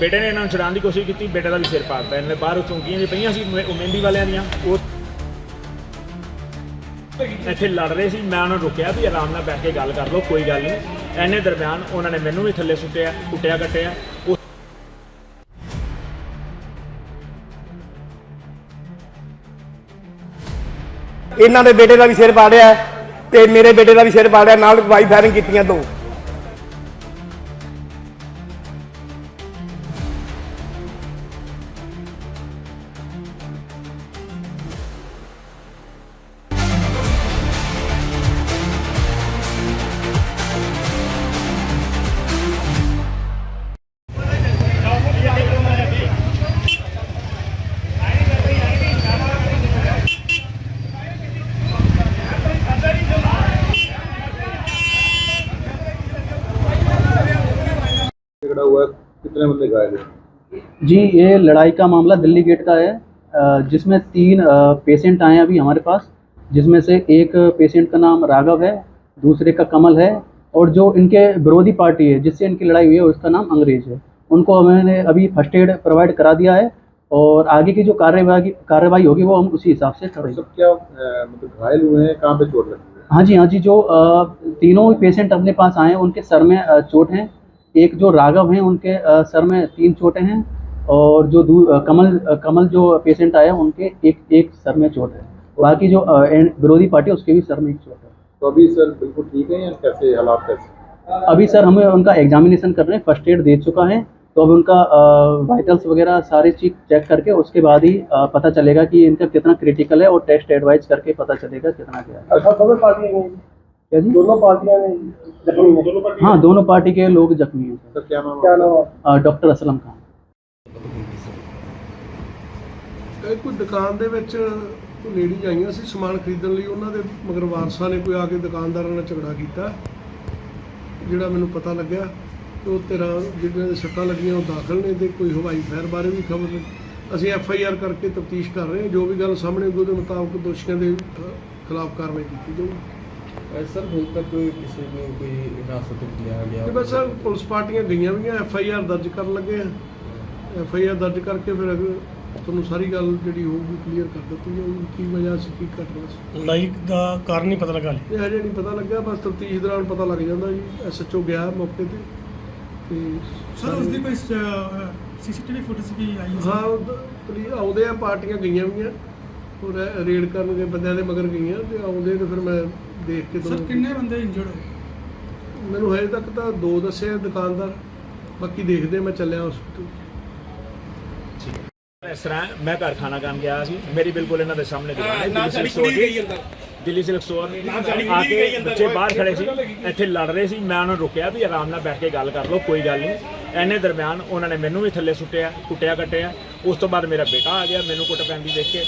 ਬੇਟੇ ਨੇ ਇਹਨਾਂ ਨੂੰ ਛੁਡਾਉਣ ਦੀ ਕੋਸ਼ਿਸ਼ ਕੀਤੀ, ਬੇਟੇ ਦਾ ਵੀ ਸਿਰ ਪਾੜਤਾ ਇਹਨੇ ਬਾਹਰ ਚੌਂਕੀਆਂ ਜਿਹੀਆਂ ਪਈਆਂ ਸੀ ਮਹਿ- ਉਹ ਮਹਿੰਦੀ ਵਾਲਿਆਂ ਦੀਆਂ। ਉਹ ਇੱਥੇ ਲੜ ਰਹੇ ਸੀ, ਮੈਂ ਉਹਨਾਂ ਨੂੰ ਰੋਕਿਆ ਵੀ ਆਰਾਮ ਨਾਲ ਬੈਠ ਕੇ ਗੱਲ ਕਰ ਲਓ, ਕੋਈ ਗੱਲ ਨਹੀਂ। ਐਨੇ ਦਰਮਿਆਨ ਉਹਨਾਂ ਨੇ ਮੈਨੂੰ ਵੀ ਥੱਲੇ ਸੁੱਟਿਆ, ਕੁੱਟਿਆ, ਕੱਟਿਆ। ਉਹ ਇਹਨਾਂ ਦੇ ਬੇਟੇ ਦਾ ਵੀ ਸਿਰ ਪਾੜਿਆ ਹੈ ਤੇ ਮੇਰੇ ਬੇਟੇ ਦਾ ਵੀ ਸਿਰ ਪਾੜਿਆ, ਨਾਲ ਵਾਈ ਫਾਇਰਿੰਗ ਕੀਤੀਆਂ ਦੋ। हुआ है कितने बंदे घायल हुए जी ये लड़ाई का मामला दिल्ली गेट का है जिसमें तीन पेशेंट आए हैं अभी हमारे पास जिसमें से एक पेशेंट का नाम राघव है दूसरे का कमल है और जो इनके विरोधी पार्टी है जिससे इनकी लड़ाई हुई है उसका नाम अंग्रेज़ है। उनको मैंने अभी फ़र्स्ट एड प्रोवाइड करा दिया है और आगे की जो कार्यवाही कार्रवाई होगी वो हम उसी हिसाब से करेंगे। सब क्या मतलब घायल हुए हैं कहाँ पे चोट लगी है? हाँ जी हाँ जी जो तीनों पेशेंट अपने पास आए हैं उनके सर में चोट है एक जो राघव हैं उनके सर में तीन चोटें हैं और जो कमल कमल जो पेशेंट आया उनके एक एक सर में चोट है। बाकी जो विरोधी पार्टी उसके भी सर में एक चोट है। तो अभी सर बिल्कुल ठीक है या कैसे हालात कैसे? अभी सर हमें उनका एग्जामिनेशन कर रहे हैं फ़र्स्ट एड दे चुका है। तो अभी उनका वाइटल्स वगैरह सारे चीज़ चेक करके उसके बाद ही पता चलेगा कि इनका कितना क्रिटिकल है और टेस्ट एडवाइज करके पता चलेगा कितना क्या है। ਅੱਛਾ ਦੋਵੇਂ ਪਾਰਟੀਆਂ ਨੇ क्या जी ਦੋਨੋਂ ਪਾਰਟੀਆਂ ਨੇ ਜ਼ਖਮੀ ਨੇ ਦੋਨੋਂ हाँ दोनों पार्टी के लोग जख्मी हैं सर सर क्या नाम ਕਿਆ है ਨਾਮ अ, डॉक्टर असलम खान ਇਹ ਕੋਈ ਦੁਕਾਨ ਦੇ ਵਿੱਚ ਲੇਡੀਜ਼ ਆਈਆਂ ਸੀ ਸਮਾਨ ਖਰੀਦਣ ਲਈ ਉਹਨਾਂ ਦੇ ਮਗਰ ਵਾਰਸਾਂ ਨੇ ਕੋਈ ਆ ਕੇ ਦੁਕਾਨਦਾਰਾਂ ਨਾਲ ਝਗੜਾ ਕੀਤਾ ਜਿਹੜਾ ਮੈਨੂੰ ਪਤਾ ਲੱਗਿਆ ਕਿ ਉਹ ਤੇਰਾ ਜਿਹੜਿਆਂ ਦੇ ਸੱਟਾਂ ਲੱਗੀਆਂ ਉਹ ਦਾਖਲ ਨੇ ਤੇ ਕੋਈ ਹਵਾਈ ਫਾਇਰ ਬਾਰੇ ਵੀ ਖਬਰ ਨਹੀਂ ਅਸੀਂ ਐਫ ਆਈ ਆਰ ਕਰਕੇ ਤਫਤੀਸ਼ ਕਰ ਰਹੇ ਹਾਂ ਜੋ ਵੀ ਗੱਲ ਸਾਹਮਣੇ ਆਊਗੀ ਉਹਦੇ ਮੁਤਾਬਕ ਦੋਸ਼ੀਆਂ ਦੇ ਅ, ਖਿਲਾਫ ਕਾਰਵਾਈ ਕੀਤੀ ਜਾਊਗੀ ਸਰ ਹੁਣ ਤੱਕ ਕੋਈ ਕਿਸੇ ਨੂੰ ਕੋਈ ਹਿਰਾਸਤ ਵਿੱਚ ਲਿਆ ਗਿਆ ਤੇ ਬਸ ਆਹ ਪੁਲਿਸ ਪਾਰਟੀਆਂ ਗਈਆਂ ਵੀਆਂ ਐਫ ਆਈ ਆਰ ਦਰਜ ਕਰਨ ਲੱਗੇ ਆ। ਐਫ ਆਈ ਆਰ ਦਰਜ ਕਰਕੇ ਫਿਰ ਅਗਰ ਤੁਹਾਨੂੰ ਸਾਰੀ ਗੱਲ ਜਿਹੜੀ ਹੋਊਗੀ ਕਲੀਅਰ ਕਰ ਦਿੱਤੀ ਜਾਊਗੀ ਕੀ ਵਜ੍ਹਾ ਸੀ ਕੀ ਘਟਨਾ ਸੀ। ਲੜਾਈ ਦਾ ਕਾਰਨ ਨਹੀਂ ਪਤਾ ਲੱਗਾ ਹਾਲੇ ਇਹ ਹਜੇ ਨਹੀਂ ਪਤਾ ਲੱਗਾ ਬਸ ਤਫਤੀਸ਼ ਦੌਰਾਨ ਪਤਾ ਲੱਗ ਜਾਂਦਾ ਜੀ ਐਸਐਚਓ ਗਿਆ ਮੌਕੇ ਤੇ। ਤੇ ਸਰ ਉਸ ਦੀ ਕੋਈ ਸੀਸੀਟੀਵੀ ਫੁਟੇਜ ਵੀ ਆਈ ਹੈ? ਹਾਂ ਉਹ ਪੁਲਿਸ ਆਉਂਦੇ ਆ ਪਾਰਟੀਆਂ ਗਈਆਂ ਵੀਆਂ ਉਹ ਰੇਡ ਕਰਨਗੇ ਬੰਦਿਆਂ ਦੇ ਮਗਰ ਗਈਆਂ ਤੇ ਆਉਂਦੇ ਤੇ ਫਿਰ ਮੈਂ ਦੇਖ ਕੇ ਸਰ ਕਿੰਨੇ ਬੰਦੇ ਇੰਜਰਡ ਹੋਏ? ਮੈਨੂੰ ਹਜੇ ਤੱਕ ਤਾਂ ਦੋ ਦੱਸੇ ਆ ਦੁਕਾਨਦਾਰ ਬਾਕੀ ਦੇਖਦੇ ਮੈਂ ਚੱਲਿਆ ਹਸਪੀਟਲ ਇਸ ਤਰ੍ਹਾਂ ਮੈਂ ਘਰ ਖਾਣਾ ਖਾਣ ਗਿਆ ਸੀ ਮੇਰੀ ਬਿਲਕੁਲ ਇਹਨਾਂ ਦੇ ਸਾਹਮਣੇ ਦੁਕਾਨ ਹੈ ਦਿੱਲੀ ਸਿਲਕ ਸਟੋਰ ਦੀ। ਦਿੱਲੀ ਸਿਲਕ ਸਟੋਰ ਆ ਕੇ ਬੱਚੇ ਬਾਹਰ ਖੜੇ ਸੀ ਇੱਥੇ ਲੜ ਰਹੇ ਸੀ ਮੈਂ ਉਹਨਾਂ ਨੂੰ ਰੁਕਿਆ ਵੀ ਆਰਾਮ ਨਾਲ ਬੈਠ ਕੇ ਗੱਲ ਕਰ ਲਓ ਕੋਈ ਗੱਲ ਨਹੀਂ। ਐਨੇ ਦਰਮਿਆਨ ਉਹਨਾਂ ਨੇ ਮੈਨੂੰ ਵੀ ਥੱਲੇ ਸੁੱਟਿਆ ਕੁੱਟਿਆ ਕੱਟਿਆ। ਉਸ ਤੋਂ ਬਾਅਦ ਮੇਰਾ ਬੇਟਾ ਆ ਗਿਆ ਮੈਨੂੰ ਕੁੱਟ ਪੈਂਦੀ ਦੇਖ ਕੇ।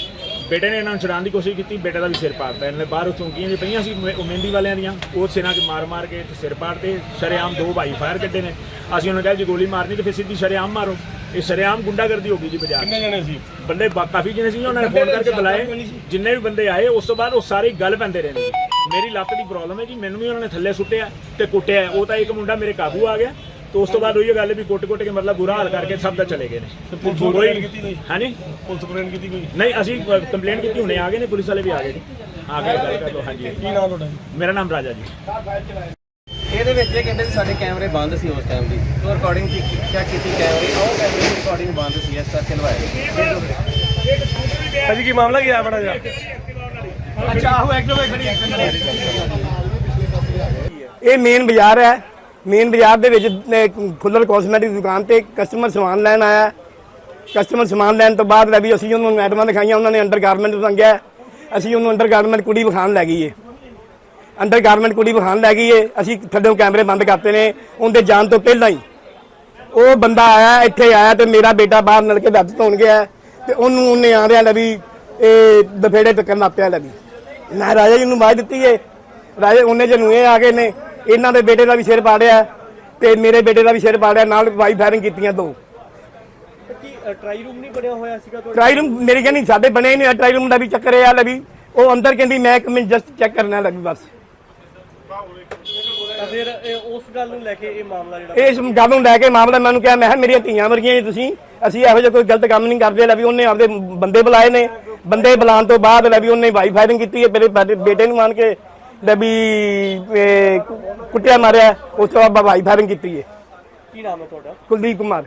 ਬੇਟੇ ਨੇ ਇਹਨਾਂ ਨੂੰ ਛੁਡਾਉਣ ਦੀ ਕੋਸ਼ਿਸ਼ ਕੀਤੀ ਬੇਟੇ ਦਾ ਵੀ ਸਿਰ ਪਾੜਤਾ ਇਹਨੇ ਬਾਹਰ ਚੌਂਕੀਆਂ ਜਿਹੀਆਂ ਪਈਆਂ ਸੀ ਮਹਿੰਦੀ ਵਾਲਿਆਂ ਦੀਆਂ ਉਹ ਸਿਰਾਂ 'ਚ ਮਾਰ ਮਾਰ ਕੇ ਸਿਰ ਪਾੜਤੇ। ਸ਼ਰੇਆਮ ਦੋ ਭਾਈ ਫਾਇਰ ਕੱਢੇ ਨੇ। ਅਸੀਂ ਉਹਨਾਂ ਨੂੰ ਕਿਹਾ ਜੀ ਗੋਲੀ ਮਾਰਨੀ ਤੇ ਫਿਰ ਸਿੱਧੀ ਸ਼ਰੇਆਮ ਮਾਰੋ। ਇਹ ਸ਼ਰੇਆਮ ਗੁੰਡਾਗਰਦੀ ਹੋ ਗਈ ਜੀ ਬਾਜ਼ਾਰ ਕਿੰਨੇ ਜਣੇ ਸੀ? ਬੰਦੇ ਕਾਫੀ ਜਣੇ ਸੀ ਉਹਨਾਂ ਨੇ ਫੋਨ ਕਰਕੇ ਬੁਲਾਏ। ਜਿੰਨੇ ਵੀ ਬੰਦੇ ਆਏ ਉਸ ਤੋਂ ਬਾਅਦ ਉਹ ਸਾਰੇ ਗੱਲ ਪੈਂਦੇ ਰਹੇ ਨੇ। ਮੇਰੀ ਲੱਤ ਦੀ ਪ੍ਰੋਬਲਮ ਹੈ ਜੀ ਮੈਨੂੰ ਵੀ ਉਹਨਾਂ ਨੇ ਥੱਲੇ ਸੁੱਟਿਆ ਤੇ ਕੁੱਟਿਆ। ਉਹ ਤਾਂ ਇੱਕ ਮੁੰਡਾ ਮੇਰੇ ਕਾਬੂ ਆ ਗਿਆ। ਤੇ ਉਸ ਤੋਂ ਬਾਅਦ ਉਹੀ ਗੱਲ ਵੀ ਕੁੱਟ-ਕੁੱਟ ਕੇ ਮਤਲਬ ਬੁਰਾ ਹਾਲ ਕਰਕੇ ਸਭ ਦਾ ਚਲੇ ਗਏ ਨੇ। ਪੁਲਿਸ ਕੰਪਲੇਂਟ ਕੀਤੀ ਕੋਈ ਹਾਂਜੀ ਪੁਲਿਸ ਕੰਪਲੇਂਟ ਕੀਤੀ ਕੋਈ? ਨਹੀਂ ਅਸੀਂ ਕੰਪਲੇਂਟ ਕੀਤੀ ਹੁਣੇ ਆ ਗਏ ਨੇ ਪੁਲਿਸ ਵਾਲੇ ਵੀ ਆ ਗਏ ਆ ਕੇ ਗੱਲ ਕਰ ਲਓ ਹਾਂਜੀ। ਕੀ ਨਾਮ ਤੁਹਾਡਾ ਮੇਰਾ ਨਾਮ ਰਾਜਾ ਜੀ। ਇਹਦੇ ਵਿੱਚ ਇਹ ਕਹਿੰਦੇ ਸਾਡੇ ਕੈਮਰੇ ਬੰਦ ਸੀ ਉਸ ਟਾਈਮ ਦੀ। ਉਹ ਰਿਕਾਰਡਿੰਗ ਕੀ ਚੈੱਕ ਕੀਤੀ ਕੈਮਰੇ? ਉਹ ਕੈਮਰੇ ਦੀ ਰਿਕਾਰਡਿੰਗ ਬੰਦ ਸੀ ਇਸ ਕਰਕੇ ਲਵਾਏ। ਭਾਜੀ ਕੀ ਮਾਮਲਾ ਕੀ ਆ ਬੜਾ ਜਾ ਇਹ ਮੇਨ ਬਾਜ਼ਾਰ ਹੈ। ਮੇਨ ਬਾਜ਼ਾਰ ਦੇ ਵਿੱਚ ਖੁੱਲਰ ਕਾਸਮੈਟਿਕ ਦੁਕਾਨ ਤੇ ਕਸਟਮਰ ਸਮਾਨ ਲੈਣ ਆਇਆ। ਕਸਟਮਰ ਸਮਾਨ ਲੈਣ ਤੋਂ ਬਾਅਦ ਰਵੀ ਅਸੀਂ ਉਹਨੂੰ ਮੈਡਮਾਂ ਦਿਖਾਈਆਂ, ਉਹਨਾਂ ਨੇ ਅੰਡਰ ਗਾਰਮੈਂਟ ਮੰਗਿਆ। ਅਸੀਂ ਉਹਨੂੰ ਅੰਡਰ ਗਾਰਮੈਂਟ ਕੁੜੀ ਵਿਖਾਣ ਲੈ ਗਈ ਏ ਅੰਡਰ ਗਾਰਮੈਂਟ ਕੁੜੀ ਵਿਖਾਣ ਲੈ ਗਈ ਏ ਅਸੀਂ ਥੱਲੇ ਕੈਮਰੇ ਬੰਦ ਕਰਤੇ ਨੇ, ਉਹਦੇ ਜਾਣ ਤੋਂ ਪਹਿਲਾਂ ਹੀ। ਉਹ ਬੰਦਾ ਆਇਆ, ਇੱਥੇ ਆਇਆ ਤੇ ਮੇਰਾ ਬੇਟਾ ਬਾਹਰ ਨਲਕੇ ਦੱਸ ਧੋਣ ਗਿਆ ਤੇ ਉਹਨੂੰ ਉਹਨੇ ਆ ਰਿਹਾ ਲਵੀ ਇਹ ਦਫੇੜੇ ਟੱਕਣ ਲੱਗ ਪਿਆ ਲਵੀ ਮੈਂ ਰਾਜਾ ਜੀ ਨੂੰ ਆਵਾਜ਼ ਦਿੱਤੀ ਏ। ਰਾਜੇ, ਉਹਨੇ ਜਿਹਨੂੰ ਇਹ ਆ ਗਏ ਨੇ ਇਹਨਾਂ ਦੇ ਬੇਟੇ ਦਾ ਵੀ ਸਿਰ ਪਾੜਿਆ ਤੇ ਮੇਰੇ ਬੇਟੇ ਦਾ ਵੀ ਸਿਰ ਪਾੜਿਆ ਨਾਲ ਵਾਈ ਫਾਇਰਿੰਗ ਕੀਤੀਆਂ ਦੋ। ਟਰਾਈ ਰੂਮ ਨਹੀਂ ਬਣਿਆ ਹੋਇਆ ਸੀਗਾ ਟਰਾਈ ਰੂਮ ਮੇਰੇ ਕਹਿੰਦੀ ਸਾਡੇ ਬਣੇ ਨਹੀਂ ਟਰਾਈ ਰੂਮ ਦਾ ਵੀ ਚੱਕਰ ਇਹ ਆ ਲਵੀ ਉਹ ਅੰਦਰ ਕਹਿੰਦੀ ਮੈਂ ਇੱਕ ਮਿੰਟ ਜਸਟ ਚੈੱਕ ਕਰਨਾ ਲਵੀ ਬਸ। ਤਾਂ ਫਿਰ ਇਹ ਉਸ ਗੱਲ ਨੂੰ ਲੈ ਕੇ ਇਹ ਮਾਮਲਾ ਜਿਹੜਾ ਇਸ ਗੱਲ ਨੂੰ ਲੈ ਕੇ ਮਾਮਲਾ ਮੈਨੂੰ ਕਿਹਾ ਮੈਂ ਕਿਹਾ ਮੇਰੀਆਂ ਧੀਆਂ ਵਰਗੀਆਂ ਜੀ ਤੁਸੀਂ ਅਸੀਂ ਇਹੋ ਜਿਹਾ ਕੋਈ ਗਲਤ ਕੰਮ ਨਹੀਂ ਕਰਦੇ ਲੈ ਵੀ ਉਹਨੇ ਆਪਦੇ ਬੰਦੇ ਬੁਲਾਏ ਨੇ ਬੰਦੇ ਬੁਲਾਉਣ ਤੋਂ ਬਾਅਦ ਲੈ ਵੀ ਉਹਨੇ ਵਾਈ ਫਾਇਰਿੰਗ ਕੀਤੀ ਹੈ ਮੇਰੇ ਬੇਟੇ- ਨੂੰ ਮਾਨ ਕੇ ਲੈ ਵੀ ਇਹ ਕੁੱਟਿਆ ਮਾਰਿਆ ਉਸ ਤੋਂ ਬਾਅਦ ਵਾਈ ਫਾਇਰਿੰਗ ਕੀਤੀ ਹੈ। ਕੀ ਨਾਮ ਹੈ ਤੁਹਾਡਾ? ਕੁਲਦੀਪ ਕੁਮਾਰ।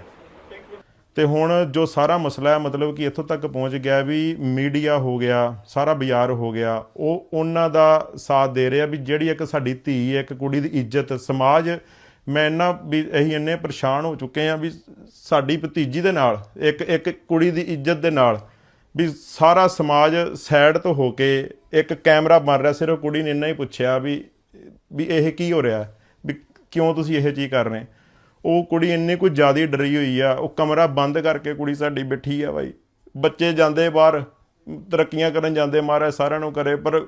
ਤੇ ਹੁਣ ਜੋ ਸਾਰਾ ਮਸਲਾ ਹੈ ਮਤਲਬ ਕਿ ਇੱਥੋਂ ਤੱਕ ਪਹੁੰਚ ਗਿਆ ਵੀ ਮੀਡੀਆ ਹੋ ਗਿਆ ਸਾਰਾ ਬਾਜ਼ਾਰ ਹੋ ਗਿਆ ਉਹ ਉਹਨਾਂ ਦਾ ਸਾਥ ਦੇ ਰਿਹਾ ਵੀ ਜਿਹੜੀ ਇੱਕ ਸਾਡੀ ਧੀ ਹੈ ਇੱਕ ਕੁੜੀ ਦੀ ਇੱਜ਼ਤ ਸਮਾਜ ਮੈਂ ਇੰਨਾ ਵੀ ਅਸੀਂ ਇੰਨੇ ਪਰੇਸ਼ਾਨ ਹੋ ਚੁੱਕੇ ਆ ਵੀ ਸਾਡੀ ਭਤੀਜੀ ਦੇ ਨਾਲ ਇੱਕ ਇੱਕ ਕੁੜੀ ਦੀ ਇੱਜ਼ਤ ਦੇ ਨਾਲ ਵੀ ਸਾਰਾ ਸਮਾਜ ਸਾਈਡ ਤੋਂ ਹੋ ਕੇ ਇੱਕ ਕੈਮਰਾ ਬਣ ਰਿਹਾ, ਸਿਰਫ ਕੁੜੀ ਨੇ ਇੰਨਾ ਹੀ ਪੁੱਛਿਆ ਵੀ ਵੀ ਇਹ ਕੀ ਹੋ ਰਿਹਾ? ਵੀ ਕਿਉਂ ਤੁਸੀਂ ਇਹ ਚੀਜ਼ ਕਰ ਰਹੇ? ਉਹ ਕੁੜੀ ਇੰਨੀ ਕੁ ਜ਼ਿਆਦਾ ਡਰੀ ਹੋਈ ਆ, ਉਹ ਕਮਰਾ ਬੰਦ ਕਰਕੇ ਕੁੜੀ ਸਾਡੀ ਬੈਠੀ ਆ ਬਾਈ। ਬੱਚੇ ਜਾਂਦੇ ਬਾਹਰ, ਤਰੱਕੀਆਂ ਕਰਨ ਜਾਂਦੇ, ਮਹਾਰਾਜ ਸਾਰਿਆਂ ਨੂੰ ਕਰੇ, ਪਰ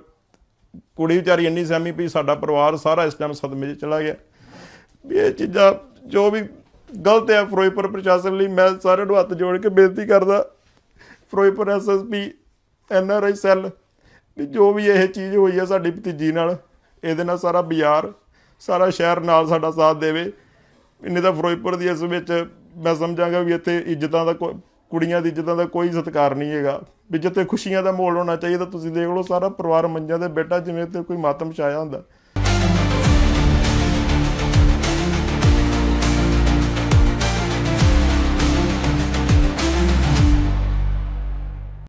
ਕੁੜੀ ਵਿਚਾਰੀ ਇੰਨੀ ਸਹਿਮੀ ਵੀ ਸਾਡਾ ਪਰਿਵਾਰ ਸਾਰਾ ਇਸ ਟਾਈਮ ਸਦਮੇ 'ਚ ਚਲਾ ਗਿਆ। ਵੀ ਇਹ ਚੀਜ਼ਾਂ ਜੋ ਵੀ ਗਲਤ ਹੈ ਫਿਰੋਜ਼ਪੁਰ ਪ੍ਰਸ਼ਾਸਨ ਲਈ ਮੈਂ ਸਾਰਿਆਂ ਨੂੰ ਹੱਥ ਜੋੜ ਕੇ ਬੇਨਤੀ ਕਰਦਾ ਫਿਰੋਜ਼ਪੁਰ ਐਸਐਸਪੀ ਐਨਆਰਆਈ ਸੈੱਲ ਵੀ ਜੋ ਵੀ ਇਹ ਚੀਜ਼ ਹੋਈ ਹੈ ਸਾਡੀ ਭਤੀਜੀ ਨਾਲ, ਇਹਦੇ ਨਾਲ ਸਾਰਾ ਬਾਜ਼ਾਰ, ਸਾਰਾ ਸ਼ਹਿਰ ਨਾਲ ਸਾਡਾ ਸਾਥ ਦੇਵੇ। ਇੰਨੇ ਤਾਂ ਫਿਰੋਜ਼ਪੁਰ ਦੀ ਇਸ ਵਿੱਚ ਮੈਂ ਸਮਝਾਂਗਾ ਵੀ ਇੱਥੇ ਇੱਜ਼ਤਾਂ ਦਾ ਕੋ- ਕੁੜੀਆਂ ਦੀ ਇੱਜ਼ਤਾਂ ਦਾ ਕੋਈ ਸਤਿਕਾਰ ਨਹੀਂ ਹੈਗਾ। ਵੀ ਜਿੱਥੇ ਖੁਸ਼ੀਆਂ ਦਾ ਮਾਹੌਲ ਹੋਣਾ ਚਾਹੀਦਾ, ਤੁਸੀਂ ਦੇਖ ਲਓ ਸਾਰਾ ਪਰਿਵਾਰ ਮੰਜਾਂ ਤੇ ਬੇਟਾ ਜਿਵੇਂ ਤੇ ਕੋਈ ਮਾਤਮ ਛਾਇਆ ਹੁੰਦਾ।